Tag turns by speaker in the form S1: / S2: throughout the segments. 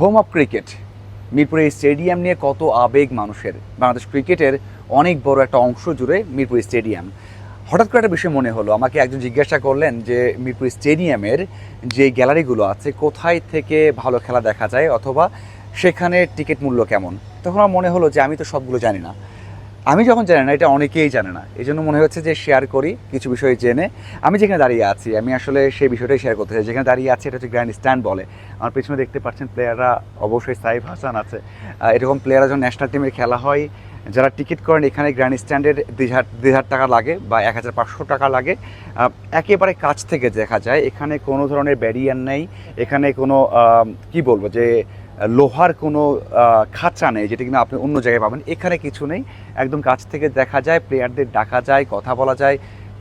S1: Home of cricket. Mirpur এই stadium নিয়ে কত আবেগ মানুষের। বাংলাদেশ ক্রিকেটের অনেক বড় একটা অংশ জুড়ে মিরপুর স্টেডিয়াম। হঠাৎ করে একটা বিষয় মনে হলো, আমাকে একজন জিজ্ঞাসা করলেন যে, মিরপুর স্টেডিয়ামের যে গ্যালারিগুলো আছে, কোথায় থেকে ভালো খেলা দেখা যায়? অথবা সেখানে টিকিট মূল্য কেমন? তখন আমার মনে হলো যে, আমি তো সবগুলো জানি না। আমি যখন জানি না, এটা অনেকেই জানে না। এই জন্য মনে হচ্ছে যে শেয়ার করি, কিছু বিষয় জেনে। আমি যেখানে দাঁড়িয়ে আছি, আমি আসলে সেই বিষয়টাই শেয়ার করতে চাই। যেখানে দাঁড়িয়ে আছি, এটা হচ্ছে গ্র্যান্ড স্ট্যান্ড বলে। আমার পিছনে দেখতে পাচ্ছেন প্লেয়াররা অবশ্যই সাইফ হাসান আছে। এরকম প্লেয়াররা যখন ন্যাশনাল টিমের খেলা হয়, যারা টিকিট করেন, এখানে গ্র্যান্ড স্ট্যান্ডের দুই হাজার টাকা লাগে বা এক হাজার পাঁচশো টাকা লাগে। একেবারে কাছ থেকে দেখা যায়, এখানে কোনো ধরনের ব্যারিয়ার নেই। এখানে কোনো কি বলব যে লোহার কোনো খাঁচা নেই, যেটা কিনা আপনি অন্য জায়গায় পাবেন। এখানে কিছু নেই। একদম কাছ থেকে দেখা যায়, প্লেয়ারদের ডাকা যায়, কথা বলা যায়।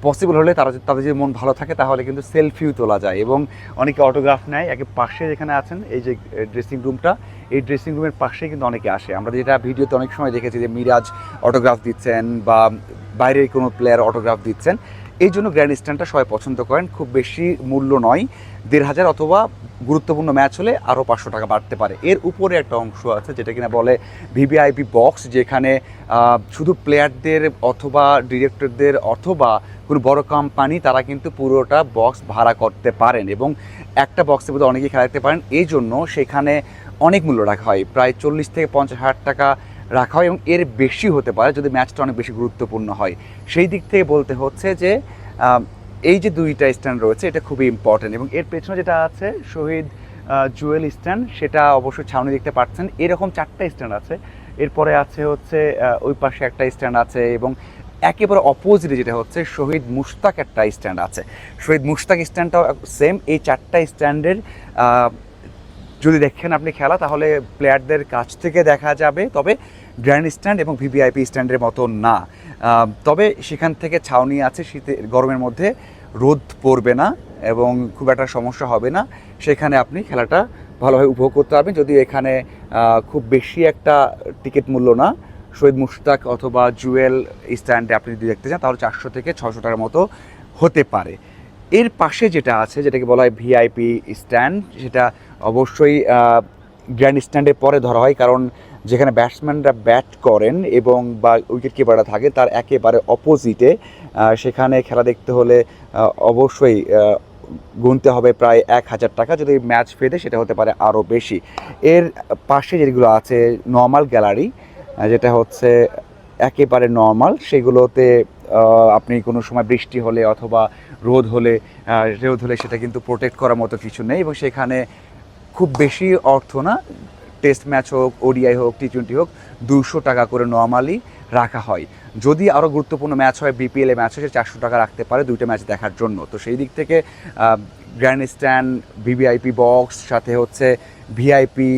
S1: পসিবল হলে তারা তাদের যদি মন ভালো থাকে, তাহলে কিন্তু সেলফিও তোলা যায় এবং অনেকে অটোগ্রাফ নেয়। একে পাশে যেখানে আছেন, এই যে ড্রেসিং রুমটা, এই ড্রেসিং রুমের পাশেই কিন্তু অনেকে আসে। আমরা যেটা ভিডিওতে অনেক সময় দেখেছি যে, মিরাজ অটোগ্রাফ দিচ্ছেন বা বাইরের কোনো প্লেয়ার অটোগ্রাফ দিচ্ছেন। এই জন্য গ্র্যান্ড স্ট্যান্ডটা সবাই পছন্দ করেন, খুব বেশি মূল্য নয়, দেড় হাজার অথবা গুরুত্বপূর্ণ ম্যাচ হলে আরও পাঁচশো টাকা বাড়তে পারে। এর উপরে একটা অংশ আছে যেটা কিনা বলে ভিভিআইপি বক্স যেখানে শুধু প্লেয়ারদের অথবা ডিরেক্টরদের অথবা কোনো বড় কোম্পানি তারা কিন্তু পুরোটা বক্স ভাড়া করতে পারেন এবং একটা বক্সের মধ্যে অনেকেই খেলা দেখতে পারেন। এই জন্য সেখানে অনেক মূল্য রাখা হয়। প্রায় চল্লিশ থেকে পঞ্চাশ হাজার টাকা রাখা হয় এবং এর বেশি হতে পারে যদি ম্যাচটা অনেক বেশি গুরুত্বপূর্ণ হয়। সেই দিক থেকে বলতে হচ্ছে যে এই যে দুইটা স্ট্যান্ড রয়েছে, এটা খুবই ইম্পর্টেন্ট এবং এর পেছনে যেটা আছে, শহীদ জুয়েল স্ট্যান্ড, সেটা অবশ্যই ছাউনি দেখতে পাচ্ছেন। এরকম চারটা স্ট্যান্ড আছে। এরপরে আছে হচ্ছে ওই পাশে একটা স্ট্যান্ড আছে এবং একেবারে অপোজিটে যেটা হচ্ছে, শহীদ মুশতাক একটা স্ট্যান্ড আছে। শহীদ মুশতাক স্ট্যান্ডটাও সেম এই চারটা স্ট্যান্ডের যদি দেখেন আপনি খেলা, তাহলে প্লেয়ারদের কাছ থেকে দেখা যাবে। তবে গ্র্যান্ড স্ট্যান্ড এবং ভিভিআইপি স্ট্যান্ডের মতো না। তবে সেখান থেকে ছাউনি আছে, শীতে, গরমের মধ্যে রোদ পড়বে না এবং খুব একটা সমস্যা হবে না। সেখানে আপনি খেলাটা ভালোভাবে উপভোগ করতে পারবেন। যদিও এখানে খুব বেশি একটা টিকিট মূল্য না। শহীদ মুশতাক অথবা জুয়েল স্ট্যান্ডে আপনি যদি দেখতে চান, তাহলে চারশো থেকে ছশো টাকার মতো হতে পারে। এর পাশে যেটা আছে, যেটাকে বলা হয় ভিআইপি স্ট্যান্ড, সেটা অবশ্যই গ্র্যান্ড স্ট্যান্ডে পরে ধরা হয়। কারণ যেখানে ব্যাটসম্যানরা ব্যাট করেন এবং বা উইকেট কিপাররা থাকে, তার একেবারে অপোজিটে সেখানে খেলা দেখতে হলে অবশ্যই গুনতে হবে প্রায় এক হাজার টাকা। যদি ম্যাচ ফেদে সেটা হতে পারে আরও বেশি। এর পাশে যেগুলো আছে নর্মাল গ্যালারি যেটা হচ্ছে একেবারে নর্মাল সেগুলোতে আপনি কোনো সময় বৃষ্টি হলে অথবা রোদ হলে রোদ হলে সেটা কিন্তু প্রোটেক্ট করার মতো কিছু নেই এবং সেখানে খুব বেশি অর্থ না। টেস্ট ম্যাচ হোক, ওডিআই হোক টি টোয়েন্টি হোক, দুশো টাকা করে নর্মালি রাখা হয়। যদি আরও গুরুত্বপূর্ণ ম্যাচ হয় বিপিএলে ম্যাচ হয় সে চারশো টাকা রাখতে পারে দুইটা ম্যাচ দেখার জন্য। তো সেই দিক থেকে গ্র্যান্ড স্ট্যান্ড ভিভিআইপি বক্স সাথে হচ্ছে ভিআইপি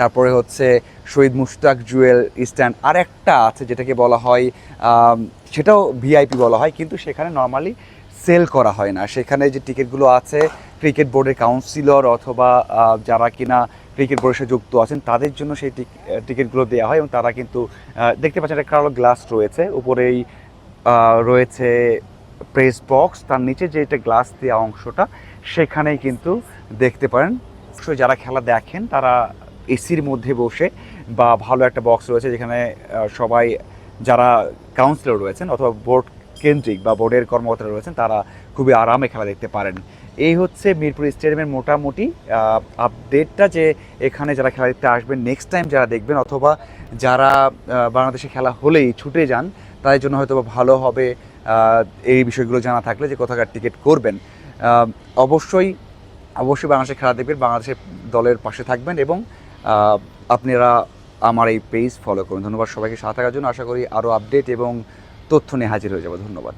S1: তারপরে হচ্ছে শহীদ মুশতাক জুয়েল স্ট্যান্ড আর একটা আছে যেটাকে বলা হয় সেটাও ভিআইপি বলা হয়, কিন্তু সেখানে নর্মালি সেল করা হয় না। সেখানে যে টিকিটগুলো আছে ক্রিকেট বোর্ডের কাউন্সিলর অথবা যারা কিনা ক্রিকেট সাথে যুক্ত আছেন, তাদের জন্য সেই টিকিটগুলো দেওয়া হয় এবং তারা কিন্তু দেখতে পাচ্ছেন একটা কালো গ্লাস রয়েছে, উপরেই রয়েছে প্রেস বক্স তার নিচে যে একটা গ্লাস দেওয়া অংশটা, সেখানেই কিন্তু দেখতে পারেন। অবশ্যই যারা খেলা দেখেন, তারা এসির মধ্যে বসে বা ভালো একটা বক্স রয়েছে যেখানে সবাই, যারা কাউন্সিলর রয়েছেন অথবা বোর্ড কেন্দ্রিক বা বোর্ডের কর্মকর্তারা রয়েছেন, তারা খুবই আরামে খেলা দেখতে পারেন। এই হচ্ছে মিরপুর স্টেডিয়ামের মোটামুটি আপডেটটা যে এখানে যারা খেলা দেখতে আসবেন নেক্সট টাইম যারা দেখবেন, অথবা যারা বাংলাদেশে খেলা হলেই ছুটে যান, তাদের জন্য হয়তো ভালো হবে এই বিষয়গুলো জানা থাকলে যে কোথাকার টিকিট করবেন। অবশ্যই অবশ্যই বাংলাদেশে খেলা দেখবেন বাংলাদেশের দলের পাশে থাকবেন এবং আপনারা আমার এই পেজ ফলো করুন। ধন্যবাদ সবাইকে, সাথে থাকার জন্য আশা করি আরও আপডেট এবং তথ্য নিয়ে হাজির হয়ে যাব। ধন্যবাদ।